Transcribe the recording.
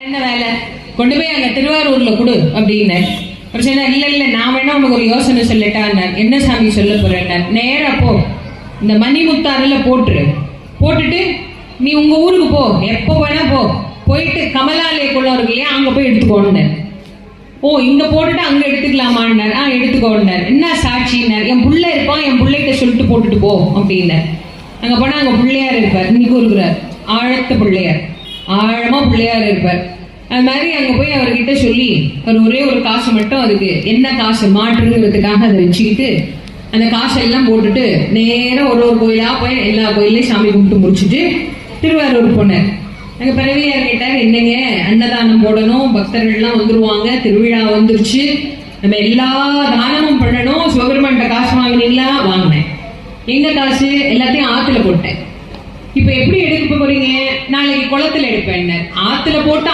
என்ன வேலை? கொண்டு போய் அங்க திருவாரூர்ல கொடு அப்படின்னு. அவர் சொன்னார் இல்ல இல்ல நான் வேணா உனக்கு ஒரு யோசனை சொல்லட்டான்னார் என்ன சாமி சொல்ல போறேன்னார் நேரா போ. இந்த மணிமுத்தாறுல போட்டுரு. போட்டுட்டு நீ உங்க ஊருக்கு போ. எப்போ வேணா போ. போயிட்டு கமலாலய குளம் இருக்கு இல்லையா அங்க போய் எடுத்துக்கோன்னார் ஓ இங்க போட்டுட்டு அங்க எடுத்துக்கலாமான்னார் ஆ எடுத்துக்கோன்னார் என்ன சாட்சின்னார் என் புள்ள இருப்பான் என் பிள்ளைகிட்ட சொல்லிட்டு போட்டுட்டு போ அப்படின்னார் அங்க போனா அங்க பிள்ளையார் இருப்பார். இன்னைக்கு இருக்கிறார் ஆழத்த பிள்ளையார். ஆழமா பிள்ளையார் இருப்பார். அது மாதிரி அங்க போய் அவர்கிட்ட சொல்லி அவர் ஒரே ஒரு காசு மட்டும் அதுக்கு என்ன காசு மாற்றுங்கிறதுக்காக அதை வச்சுக்கிட்டு அந்த காசெல்லாம் போட்டுட்டு நேரம் ஒரு ஒரு கோயிலா போய் எல்லா கோயிலையும் சாமி கும்பிட்டு முடிச்சுட்டு திருவாரூர் போனார். அங்க பிறவியார் கேட்டார் என்னங்க அன்னதானம் போடணும் பக்தர்கள்லாம் வந்துருவாங்க திருவிழா வந்துருச்சு. நம்ம எல்லா தானமும் பண்ணணும் சிவபெருமான்கிட்ட காசு வாங்கினீங்களா? வாங்கினேன். எங்க காசு? எல்லாத்தையும் ஆத்துல போட்டேன். இப்ப எப்படி எடுக்க போறீங்க? நாளைக்கு குளத்துல எடுப்பேன் ஆத்துல போட்டு